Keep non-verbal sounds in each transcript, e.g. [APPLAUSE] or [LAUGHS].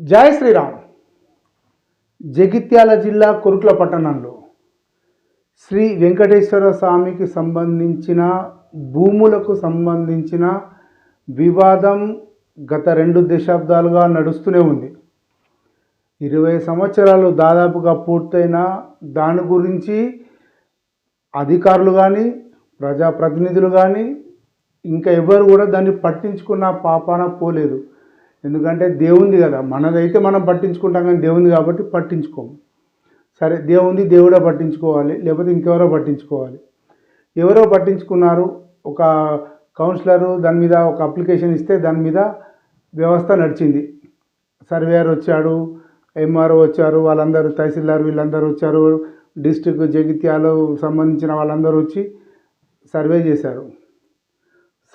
జయ శ్రీరామ్. జగిత్యాల జిల్లా కొరుట్ల పట్టణంలో శ్రీ వెంకటేశ్వర స్వామికి సంబంధించిన భూములకు సంబంధించిన వివాదం గత రెండు దశాబ్దాలుగా నడుస్తూనే ఉంది. ఇరవై సంవత్సరాలు దాదాపుగా పూర్తయిన దాని గురించి అధికారులు కానీ ప్రజాప్రతినిధులు కానీ ఇంకా ఎవరు కూడా దాన్ని పట్టించుకున్న పాపాన పోలేదు. ఎందుకంటే దేవుంది కదా. మనదైతే మనం పట్టించుకుంటాం కానీ దేవుంది కాబట్టి పట్టించుకోము. సరే దేవుంది దేవుడే పట్టించుకోవాలి లేకపోతే ఇంకెవరో పట్టించుకోవాలి. ఎవరో పట్టించుకున్నారు ఒక కౌన్సిలరు దాని మీద ఒక అప్లికేషన్ ఇస్తే దాని మీద వ్యవస్థ నడిచింది. సర్వేయర్ వచ్చాడు ఎంఆర్ఓ వచ్చారు వాళ్ళందరూ తహసీల్దార్ వీళ్ళందరూ వచ్చారు డిస్టిక్ జగిత్యాలు సంబంధించిన వాళ్ళందరూ వచ్చి సర్వే చేశారు.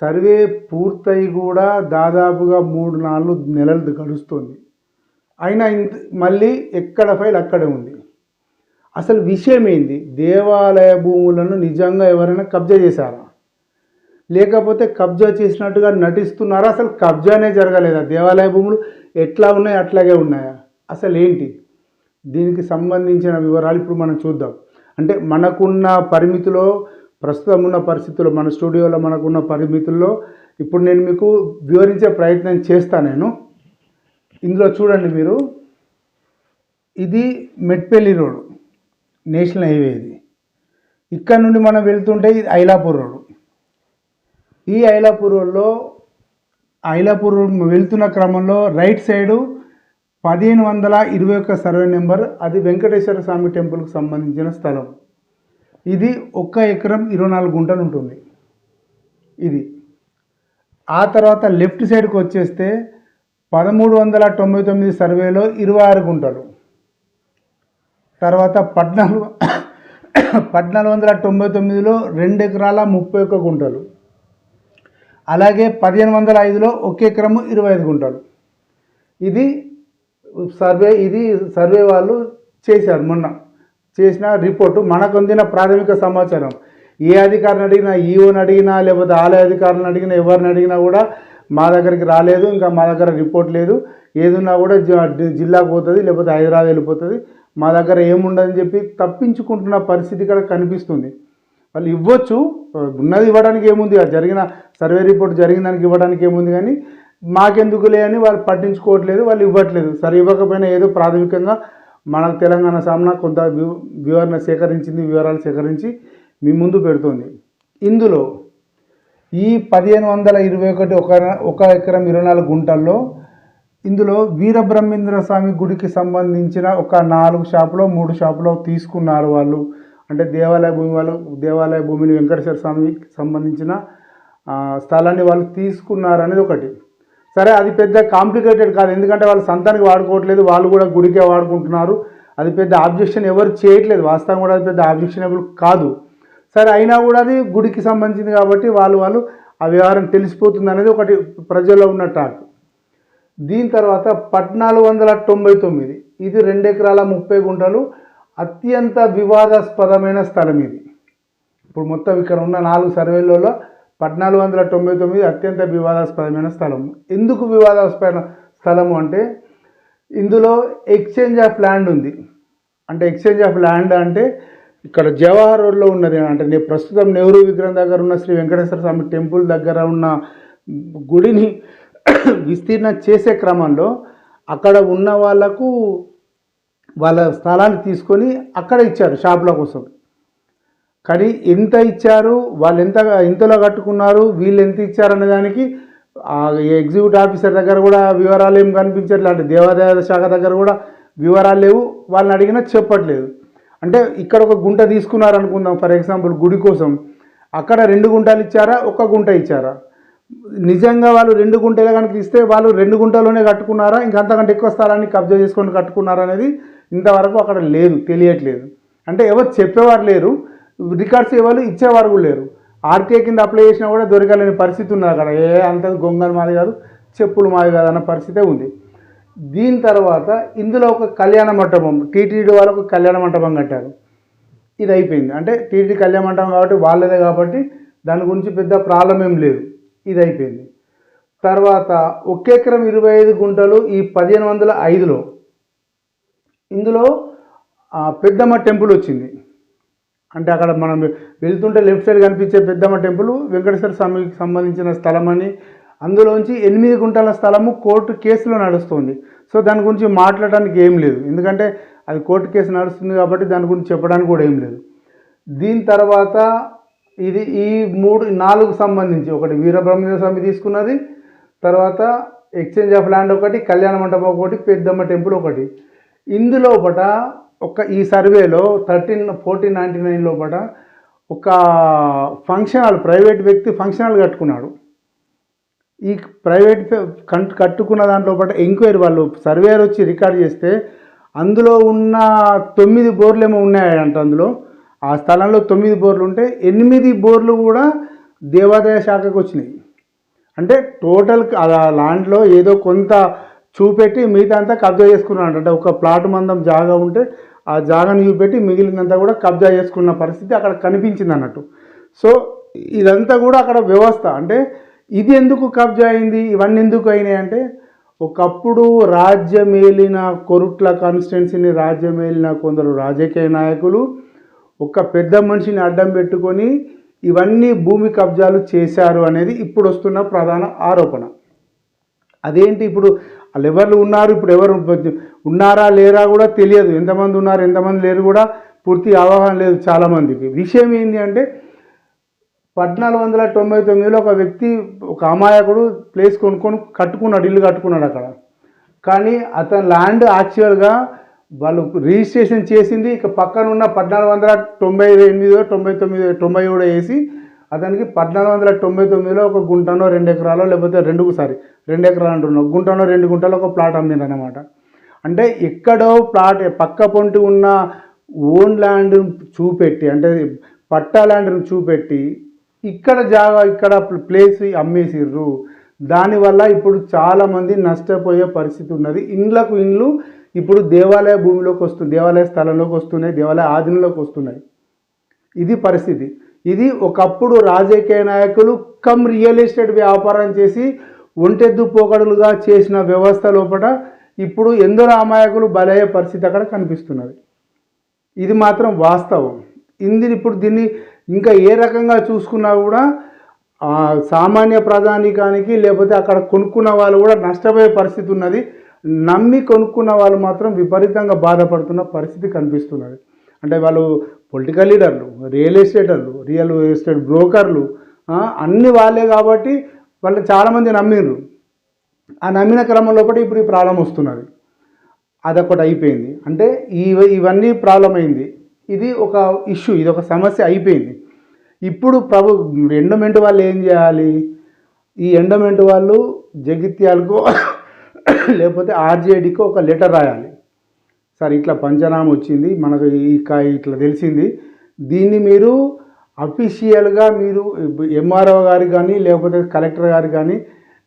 సర్వే పూర్తయి కూడా దాదాపుగా మూడు నాలుగు నెలలు గడుస్తుంది. అయినా ఇంత మళ్ళీ ఎక్కడ ఫైల్ అక్కడే ఉంది. అసలు విషయం ఏంది? దేవాలయ భూములను నిజంగా ఎవరైనా కబ్జా చేశారా? లేకపోతే కబ్జా చేసినట్టుగా నటిస్తున్నారా? అసలు కబ్జానే జరగలేదా? దేవాలయ భూములు ఎట్లా ఉన్నాయి? అట్లాగే ఉన్నాయా? అసలు ఏంటి? దీనికి సంబంధించిన వివరాలు ఇప్పుడు మనం చూద్దాం. అంటే మనకున్న పరిమితిలో ప్రస్తుతం ఉన్న పరిస్థితుల్లో మన స్టూడియోలో మనకున్న పరిమితుల్లో ఇప్పుడు నేను మీకు వివరించే ప్రయత్నం చేస్తాను నేను. ఇందులో చూడండి మీరు. ఇది మెట్పల్లి రోడ్ నేషనల్ హైవే ఇది. ఇక్కడ నుండి మనం వెళ్తుంటే ఇది ఐలాపూర్ రోడ్. ఈ ఐలాపూర్ రోడ్లో ఐలాపూర్ వెళ్తున్న క్రమంలో రైట్ సైడు పదిహేను వందల ఇరవై ఒక్క సర్వే నెంబర్ అది వెంకటేశ్వర స్వామి టెంపుల్కి సంబంధించిన స్థలం. ఇది ఒక్క ఎకరం ఇరవై నాలుగు గుంటలు ఉంటుంది. ఇది. ఆ తర్వాత లెఫ్ట్ సైడ్కి వచ్చేస్తే పదమూడు వందల తొంభై తొమ్మిది సర్వేలో ఇరవై ఆరు గుంటలు. తర్వాత పద్నాలుగు పద్నాలుగు వందల తొంభై తొమ్మిదిలో రెండు ఎకరాల ముప్పై ఒక్క గుంటలు. అలాగే పదిహేను వందల ఐదులో ఒక ఎకరము ఇరవై ఐదు గుంటలు. ఇది సర్వే ఇది సర్వే వాళ్ళు చేశారు మొన్న. చేసిన రిపోర్టు మనకు అందిన ప్రాథమిక సమాచారం. ఏ అధికారిని అడిగినా ఈఓని అడిగినా లేకపోతే ఆలయ అధికారులను అడిగినా ఎవరిని అడిగినా కూడా మా దగ్గరికి రాలేదు. ఇంకా మా దగ్గర రిపోర్ట్ లేదు. ఏదున్నా కూడా జి- జిల్లాకు పోతుంది లేకపోతే హైదరాబాద్ వెళ్ళిపోతుంది. మా దగ్గర ఏముండదని చెప్పి తప్పించుకుంటున్న పరిస్థితి ఇక్కడ కనిపిస్తుంది. వాళ్ళు ఇవ్వచ్చు ఉన్నది ఇవ్వడానికి ఏముంది? జరిగిన సర్వే రిపోర్ట్ జరిగిన దానికి ఇవ్వడానికి ఏముంది కానీ మాకెందుకులే అని వాళ్ళు పట్టించుకోవట్లేదు వాళ్ళు ఇవ్వట్లేదు. సరే ఇవ్వకపోయినా ఏదో ప్రాథమికంగా మనకు తెలంగాణ సామ్నా కొంత వివరణ సేకరించింది వివరాలు సేకరించి మీ ముందు పెడుతుంది. ఇందులో ఈ పదిహేను వందల ఇరవై ఒకటి ఒక ఒక ఎకరం ఇరవై నాలుగు గుంటల్లో ఇందులో వీరబ్రహ్మేంద్ర స్వామి గుడికి సంబంధించిన ఒక నాలుగు షాపులో మూడు షాపులో తీసుకున్నారు వాళ్ళు. అంటే దేవాలయ భూమి వాళ్ళు దేవాలయ భూమిని వెంకటేశ్వర స్వామికి సంబంధించిన స్థలాన్ని వాళ్ళు తీసుకున్నారు అనేది ఒకటి. సరే అది పెద్ద కాంప్లికేటెడ్ కాదు. ఎందుకంటే వాళ్ళు సంతానికి వాడుకోవట్లేదు వాళ్ళు కూడా గుడికే వాడుకుంటున్నారు. అది పెద్ద ఆబ్జెక్షన్ ఎవరు చేయట్లేదు. వాస్తవం కూడా అది పెద్ద ఆబ్జెక్షనబుల్ కాదు. సరే అయినా కూడా అది గుడికి సంబంధించింది కాబట్టి వాళ్ళు వాళ్ళు ఆ వ్యవహారం తెలిసిపోతుంది అనేది ఒకటి ప్రజల్లో ఉన్న టాక్. దీని తర్వాత పద్నాలుగు వందల తొంభై తొమ్మిది. ఇది రెండు ఎకరాల ముప్పై గుంటలు. అత్యంత వివాదాస్పదమైన స్థలం ఇది. ఇప్పుడు మొత్తం ఇక్కడ ఉన్న నాలుగు సర్వేలలో పద్నాలుగు వందల తొంభై తొమ్మిది అత్యంత వివాదాస్పదమైన స్థలం. ఎందుకు వివాదాస్పద స్థలము అంటే ఇందులో ఎక్స్చేంజ్ ఆఫ్ ల్యాండ్ ఉంది. అంటే ఎక్స్చేంజ్ ఆఫ్ ల్యాండ్ అంటే ఇక్కడ జవహర్ రోడ్లో ఉన్నది అంటే నేను ప్రస్తుతం నెహ్రూ విగ్రహం దగ్గర ఉన్న శ్రీ వెంకటేశ్వర స్వామి టెంపుల్ దగ్గర ఉన్న గుడిని [COUGHS] విస్తీర్ణం చేసే క్రమంలో అక్కడ ఉన్న వాళ్ళకు వాళ్ళ స్థలాన్ని తీసుకొని అక్కడ ఇచ్చారు షాపుల కోసం. కానీ ఎంత ఇచ్చారు వాళ్ళు ఎంత ఎంతలో కట్టుకున్నారు వీళ్ళు ఎంత ఇచ్చారనే దానికి ఎగ్జిక్యూట్ ఎగ్జిక్యూటివ్ ఆఫీసర్ దగ్గర కూడా వివరాలు ఏం కనిపించట్లేదు అంటే దేవాదాయ శాఖ దగ్గర కూడా వివరాలు లేవు. వాళ్ళని అడిగినా చెప్పట్లేదు. అంటే ఇక్కడ ఒక గుంట తీసుకున్నారు అనుకుందాం. ఫర్ ఎగ్జాంపుల్ గుడి కోసం. అక్కడ రెండు గుంటలు ఇచ్చారా? ఒక గుంట ఇచ్చారా? నిజంగా వాళ్ళు రెండు గుంటలు కనుక ఇస్తే వాళ్ళు రెండు గుంటలోనే కట్టుకున్నారా? ఇంకంతకంటే ఎక్కువ స్థలాన్ని కబ్జా చేసుకొని కట్టుకున్నారా అనేది ఇంతవరకు అక్కడ లేదు తెలియట్లేదు. అంటే ఎవరు చెప్పేవారు లేరు. రికార్డ్స్ ఇవ్వాలి ఇచ్చేవారు కూడా లేరు. ఆర్కే కింద అప్లై చేసినా కూడా దొరకలేని పరిస్థితి ఉన్నది అక్కడ. ఏ అంత గొంగలు మాది కాదు చెప్పులు మాది కాదు అన్న పరిస్థితే ఉంది. దీని తర్వాత ఇందులో ఒక కళ్యాణ మంటపం టీటీడీ వాళ్ళకు కళ్యాణ మంటపం కట్టారు. ఇది అయిపోయింది. అంటే టీటీడీ కళ్యాణ మంటపం కాబట్టి వాళ్ళదే కాబట్టి దాని గురించి పెద్ద ప్రాబ్లం ఏం లేదు. ఇది అయిపోయింది. తర్వాత ఒక ఎకరం ఇరవై ఐదు గుంటలు ఈ పదిహేను వందల ఐదులో ఇందులో పెద్దమ్మ టెంపుల్ వచ్చింది. అంటే అక్కడ మనం వెళ్తుంటే లెఫ్ట్ సైడ్ కనిపించే పెద్దమ్మ టెంపుల్ వెంకటేశ్వర స్వామికి సంబంధించిన స్థలం అని అందులోంచి ఎనిమిది గుంటల స్థలము కోర్టు కేసులో నడుస్తుంది. సో దాని గురించి మాట్లాడడానికి ఏం లేదు. ఎందుకంటే అది కోర్టు కేసు నడుస్తుంది కాబట్టి దాని గురించి చెప్పడానికి కూడా ఏం లేదు. దీని తర్వాత ఇది ఈ మూడు నాలుగు సంబంధించి ఒకటి వీరబ్రహ్మణ్య స్వామి తీసుకున్నది తర్వాత ఎక్స్చేంజ్ ఆఫ్ ల్యాండ్ ఒకటి కళ్యాణ మండపం ఒకటి పెద్దమ్మ టెంపుల్ ఒకటి. ఇందులోపట ఒక ఈ సర్వేలో థర్టీన్ ఫోర్టీన్ నైంటీ నైన్ లోపట ఒక ఫంక్షన్ హాల్ ప్రైవేట్ వ్యక్తి ఫంక్షన్ హాల్ కట్టుకున్నాడు. ఈ ప్రైవేట్ కంట్ కట్టుకున్న దాంట్లో పాటు ఎంక్వైరీ వాళ్ళు సర్వేయర్ వచ్చి రికార్డ్ చేస్తే అందులో ఉన్న తొమ్మిది బోర్లు ఏమో ఉన్నాయంట అందులో. ఆ స్థలంలో తొమ్మిది బోర్లు ఉంటే ఎనిమిది బోర్లు కూడా దేవాదాయ శాఖకు వచ్చినాయి. అంటే టోటల్ ఆ ఏదో కొంత చూపెట్టి మిగతా అంతా కబ్జా చేసుకున్నాడు అంటే ఒక ప్లాట్ మందం జాగా ఉంటే ఆ జాగాను చూపెట్టి మిగిలినంతా కూడా కబ్జా చేసుకున్న పరిస్థితి అక్కడ కనిపించింది అన్నట్టు. సో ఇదంతా కూడా అక్కడ వ్యవస్థ. అంటే ఇది ఎందుకు కబ్జా అయింది? ఇవన్నీ ఎందుకు అయినాయి అంటే ఒకప్పుడు రాజ్యమేలిన కొరుట్ల కాన్స్టిట్యున్సీని రాజ్యమేలిన కొందరు రాజకీయ నాయకులు ఒక పెద్ద మనిషిని అడ్డం పెట్టుకొని ఇవన్నీ భూమి కబ్జాలు చేశారు అనేది ఇప్పుడు వస్తున్న ప్రధాన ఆరోపణ. అదేంటి ఇప్పుడు వాళ్ళు ఎవరు ఉన్నారు? ఇప్పుడు ఎవరు ఉన్నారా లేరా కూడా తెలియదు. ఎంతమంది ఉన్నారు ఎంతమంది లేరు కూడా పూర్తి అవగాహన లేదు చాలామందికి. విషయం ఏంటి అంటే పద్నాలుగు వందల తొంభై తొమ్మిదిలో ఒక వ్యక్తి ఒక అమాయకుడు ప్లేస్ కొనుక్కొని కట్టుకున్నాడు ఇల్లు కట్టుకున్నాడు అక్కడ. కానీ అతని ల్యాండ్ యాక్చువల్గా వాళ్ళు రిజిస్ట్రేషన్ చేసింది ఇక పక్కన ఉన్న పద్నాలుగు వందల తొంభై ఎనిమిదో తొంభై తొమ్మిది తొంభై కూడా వేసి అతనికి పద్నాలుగు వందల తొంభై తొమ్మిదిలో ఒక గుంటనో రెండు ఎకరాలో లేకపోతే రెండు సారీ రెండు ఎకరాలు అంటున్నాం గుంటనో రెండు గుంటలో ఒక ప్లాట్ అమ్మిందనమాట అంటే ఎక్కడో ప్లాట్ పక్క పొంటి ఉన్న ఓన్ ల్యాండ్ను చూపెట్టి అంటే పట్టా ల్యాండ్ను చూపెట్టి ఇక్కడ జాగా ఇక్కడ ప్లేస్ అమ్మేసిర్రు. దానివల్ల ఇప్పుడు చాలామంది నష్టపోయే పరిస్థితి ఉన్నది. ఇండ్లకు ఇండ్లు ఇప్పుడు దేవాలయ భూమిలోకి వస్తుంది దేవాలయ స్థలంలోకి వస్తున్నాయి దేవాలయ ఆధీనంలోకి వస్తున్నాయి. ఇది పరిస్థితి. ఇది ఒకప్పుడు రాజకీయ నాయకులు కమ్ రియల్ ఎస్టేట్ వ్యాపారం చేసి ఒంటెద్దు పోకడలుగా చేసిన వ్యవస్థ లోపల ఇప్పుడు ఎందరో అమాయకులు బలయ్యే పరిస్థితి అక్కడ కనిపిస్తున్నది. ఇది మాత్రం వాస్తవం. ఇంది ఇప్పుడు దీన్ని ఇంకా ఏ రకంగా చూసుకున్నా కూడా సామాన్య ప్రధానికానికి లేకపోతే అక్కడ కొనుక్కున్న వాళ్ళు కూడా నష్టపోయే పరిస్థితి ఉన్నది. నమ్మి కొనుక్కున్న వాళ్ళు మాత్రం విపరీతంగా బాధపడుతున్న పరిస్థితి కనిపిస్తున్నది. అంటే వాళ్ళు పొలిటికల్ లీడర్లు రియల్ ఎస్టేటర్లు రియల్ ఎస్టేట్ బ్రోకర్లు అన్ని వాళ్ళే కాబట్టి వాళ్ళు చాలామంది నమ్మిర్రు. ఆ నమ్మిన క్రమంలో ఇప్పుడు ఈ ప్రాబ్లం వస్తున్నది. అదొకటి అయిపోయింది. అంటే ఇవ ఇవన్నీ ప్రాబ్లం అయింది. ఇది ఒక ఇష్యూ ఇది ఒక సమస్య అయిపోయింది. ఇప్పుడు ప్రభు ఎండోమెంట్ వాళ్ళు ఏం చేయాలి? ఈ ఎండోమెంట్ వాళ్ళు జగిత్యాలకు లేకపోతే ఆర్జేడీకి ఒక లెటర్ రాయాలి. సార్ ఇట్లా పంచనామ వచ్చింది. మనకు ఈ ఇట్లా తెలిసింది. దీన్ని మీరు అఫీషియల్గా మీరు ఎంఆర్ఓ గారికి కానీ లేకపోతే కలెక్టర్ గారికి కానీ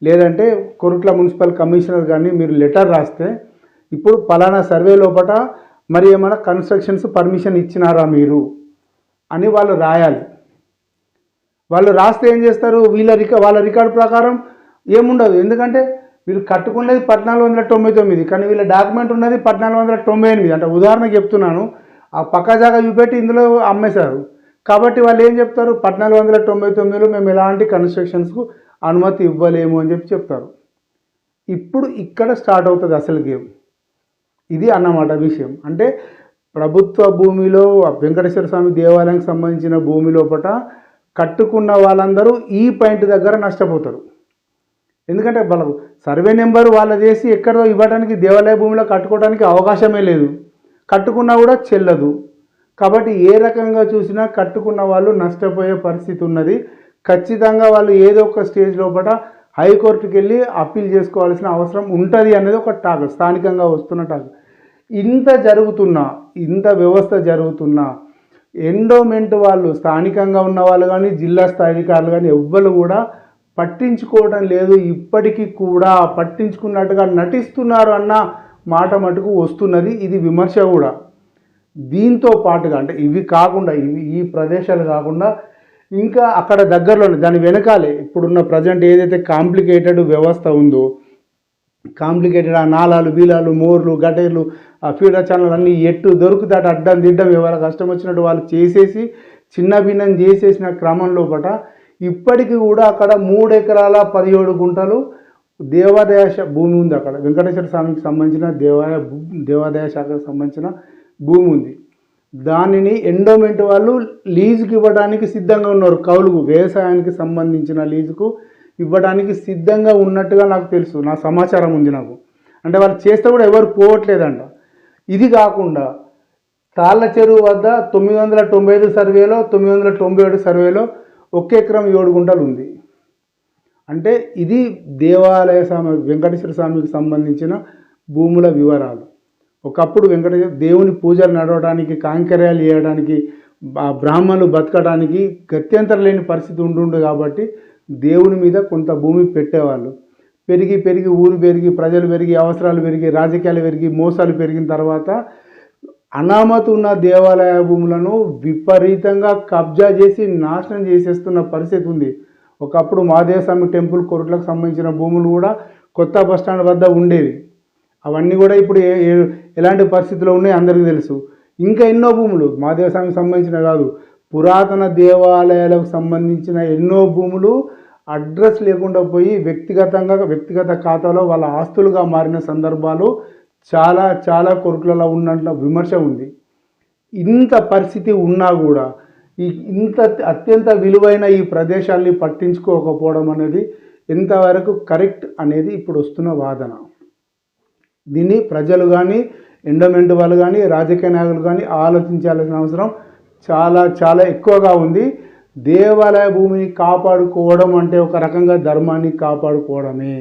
లేదంటే కొరుట్ల మున్సిపల్ కమిషనర్ కానీ మీరు లెటర్ రాస్తే ఇప్పుడు పలానా సర్వే లోపల మరి ఏమైనా కన్స్ట్రక్షన్స్ పర్మిషన్ ఇచ్చినారా మీరు అని వాళ్ళు రాయాలి. వాళ్ళు రాస్తే ఏం చేస్తారు? వీళ్ళ రిక వాళ్ళ రికార్డు ప్రకారం ఏముండదు. ఎందుకంటే వీళ్ళు కట్టుకునేది పద్నాలుగు వందల తొంభై తొమ్మిది కానీ వీళ్ళ డాక్యుమెంట్ ఉన్నది పద్నాలుగు వందల తొంభై ఎనిమిది. అంటే ఉదాహరణకు చెప్తున్నాను ఆ పక్క జాగా చూపెట్టి ఇందులో అమ్మేశారు. కాబట్టి వాళ్ళు ఏం చెప్తారు? పద్నాలుగు వందల తొంభై తొమ్మిదిలో మేము ఎలాంటి కన్స్ట్రక్షన్స్కు అనుమతి ఇవ్వలేము అని చెప్పి చెప్తారు. ఇప్పుడు ఇక్కడ స్టార్ట్ అవుతుంది అసలు గేమ్. ఇది అన్నమాట విషయం. అంటే ప్రభుత్వ భూమిలో వెంకటేశ్వర స్వామి దేవాలయానికి సంబంధించిన భూమి లోపల కట్టుకున్న వాళ్ళందరూ ఈ పాయింట్ దగ్గర నష్టపోతారు. ఎందుకంటే వాళ్ళ సర్వే నెంబర్ వాళ్ళ చేసి ఎక్కడో ఇవ్వడానికి దేవాలయ భూమిలో కట్టుకోవడానికి అవకాశమే లేదు. కట్టుకున్నా కూడా చెల్లదు. కాబట్టి ఏ రకంగా చూసినా కట్టుకున్న వాళ్ళు నష్టపోయే పరిస్థితి ఉన్నది. ఖచ్చితంగా వాళ్ళు ఏదో ఒక స్టేజ్ లోపల హైకోర్టుకి వెళ్ళి అప్పీల్ చేసుకోవాల్సిన అవసరం ఉంటుంది అనేది ఒక టాక్ స్థానికంగా వస్తున్న టాక్. ఇంత జరుగుతున్నా ఇంత వ్యవస్థ జరుగుతున్నా ఎండోమెంట్ వాళ్ళు స్థానికంగా ఉన్న వాళ్ళు కానీ జిల్లా స్థాయి అధికారులు కానీ ఎవ్వరు కూడా పట్టించుకోవడం లేదు ఇప్పటికీ కూడా పట్టించుకున్నట్టుగా నటిస్తున్నారు అన్న మాట మటుకు వస్తున్నది. ఇది విమర్శ కూడా. దీంతో పాటుగా అంటే ఇవి కాకుండా ఇవి ఈ ప్రదేశాలు కాకుండా ఇంకా అక్కడ దగ్గరలోనే దాని వెనకాలే ఇప్పుడున్న ప్రజెంట్ ఏదైతే కాంప్లికేటెడ్ వ్యవస్థ ఉందో కాంప్లికేటెడ్ ఆ నాలాలు బీలాలు మోర్లు గటేర్లు ఆ ఫీడర్ ఛానల్ అన్నీ ఎట్టు దొరుకుతాట అడ్డం దిడ్డం ఎవరి కష్టం వచ్చినట్టు వాళ్ళు చేసేసి చిన్న భిన్నం చేసేసిన క్రమం లోపట ఇప్పటికీ కూడా అక్కడ మూడు ఎకరాల పదిహేడు గుంటలు దేవాదాయ భూమి ఉంది అక్కడ. వెంకటేశ్వర స్వామికి సంబంధించిన దేవాలయ దేవాదాయ శాఖకు సంబంధించిన భూమి ఉంది. దానిని ఎండోమెంట్ వాళ్ళు లీజుకి ఇవ్వడానికి సిద్ధంగా ఉన్నారు. కౌలుకు వ్యవసాయానికి సంబంధించిన లీజుకు ఇవ్వడానికి సిద్ధంగా ఉన్నట్టుగా నాకు తెలుసు. నా సమాచారం ఉంది నాకు. అంటే వాళ్ళు చేస్తే కూడా ఎవరు పోవట్లేదంట. ఇది కాకుండా తాళ్ళ చెరువు వద్ద తొమ్మిది వందల తొంభై ఐదు సర్వేలో తొమ్మిది వందల తొంభై ఏడు సర్వేలో ఒక ఎకరం ఏడు గుంటలు ఉంది. అంటే ఇది దేవాలయ స్వామి వెంకటేశ్వర స్వామికి సంబంధించిన భూముల వివరాలు. ఒకప్పుడు వెంకటేశ్వర దేవుని పూజలు నడవడానికి కాంకర్యాలు వేయడానికి బ్రాహ్మణులు బతకడానికి గత్యంతరం లేని పరిస్థితి ఉంటుండు కాబట్టి దేవుని మీద కొంత భూమి పెట్టేవాళ్ళు. పెరిగి పెరిగి ఊరు పెరిగి ప్రజలు పెరిగి అవసరాలు పెరిగి రాజకీయాలు పెరిగి మోసాలు పెరిగిన తర్వాత అనామత్ ఉన్న దేవాలయ భూములను విపరీతంగా కబ్జా చేసి నాశనం చేసేస్తున్న పరిస్థితి ఉంది. ఒకప్పుడు మాదేవస్వామి టెంపుల్ కొరట్లకు సంబంధించిన భూములు కూడా కొత్త బస్టాండ్ వద్ద ఉండేవి. అవన్నీ కూడా ఇప్పుడు ఏ- ఎలాంటి పరిస్థితిలో ఉన్నాయి అందరికీ తెలుసు. ఇంకా ఎన్నో భూములు మాదేవస్వామికి సంబంధించిన కాదు. పురాతన దేవాలయాలకు సంబంధించిన ఎన్నో భూములు అడ్రస్ లేకుండా పోయి వ్యక్తిగతంగా వ్యక్తిగత ఖాతాలో వాళ్ళ ఆస్తులుగా మారిన సందర్భాలు చాలా చాలా కొరకులలో ఉన్నట్ల విమర్శ ఉంది. ఇంత పరిస్థితి ఉన్నా కూడా ఈ ఇంత అత్యంత విలువైన ఈ ప్రదేశాల్ని పట్టించుకోకపోవడం అనేది ఎంతవరకు కరెక్ట్ అనేది ఇప్పుడు వస్తున్న వాదన. దీన్ని ప్రజలు కానీ ఎండోమెంట్ వాళ్ళు కానీ రాజకీయ నాయకులు కానీ ఆలోచించాల్సిన అవసరం చాలా చాలా ఎక్కువగా ఉంది. దేవాలయ భూమిని కాపాడుకోవడం అంటే ఒక రకంగా ధర్మాన్ని కాపాడుకోవడమే.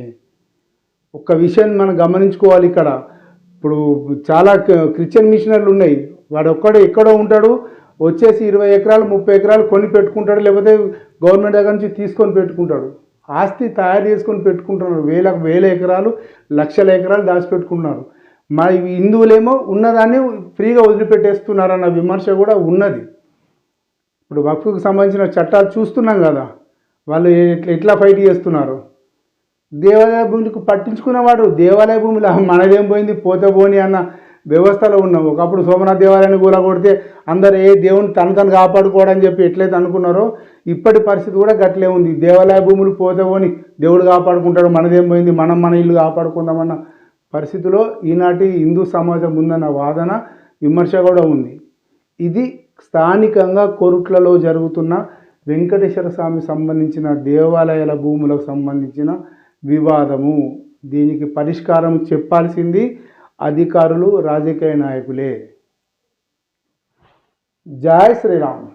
ఒక విషయం మనం గమనించుకోవాలి ఇక్కడ. ఇప్పుడు చాలా క్రిస్టియన్ మిషనర్లు ఉన్నాయి. వాడు ఒక్కడో ఎక్కడో ఉంటాడు వచ్చేసి ఇరవై ఎకరాలు ముప్పై ఎకరాలు కొని పెట్టుకుంటాడు లేకపోతే గవర్నమెంట్ దగ్గర నుంచి తీసుకొని పెట్టుకుంటాడు. ఆస్తి తయారు చేసుకొని పెట్టుకుంటున్నారు. వేల వేల ఎకరాలు లక్షల ఎకరాలు దాచిపెట్టుకుంటున్నారు. మా హిందువులేమో ఉన్నదాన్ని ఫ్రీగా వదిలిపెట్టేస్తున్నారన్న విమర్శ కూడా ఉన్నది. ఇప్పుడు వక్ఫ్కి సంబంధించిన చట్టాలు చూస్తున్నాం కదా. వాళ్ళు ఎట్లా ఎట్లా ఫైట్ చేస్తున్నారు? దేవాలయ భూమికి పట్టించుకునేవాడు దేవాలయ భూమిలో [LAUGHS] మనదేం పోయింది? పోతే పోని అన్న వ్యవస్థలో ఉన్నాం. ఒకప్పుడు సోమనాథ్ దేవాలయాన్ని కూడా కొడితే అందరు ఏ దేవుని తను తను కాపాడుకోవడని చెప్పి ఎట్లయితే అనుకున్నారో ఇప్పటి పరిస్థితి కూడా గట్లే ఉంది. దేవాలయ భూములు పోతే పోని దేవుడు కాపాడుకుంటాడు మనదేం పోయింది? మనం మన ఇల్లు కాపాడుకుందామన్న పరిస్థితిలో ఈనాటి హిందూ సమాజం ఉందన్న వాదన విమర్శ కూడా ఉంది. ఇది స్థానికంగా కొరుట్లలో జరుగుతున్న వెంకటేశ్వర స్వామి సంబంధించిన దేవాలయాల భూములకు సంబంధించిన వివాదము. దీనికి పరిష్కారం చెప్పాల్సింది అధికారులు రాజకీయ నాయకులే. జై శ్రీరామ్.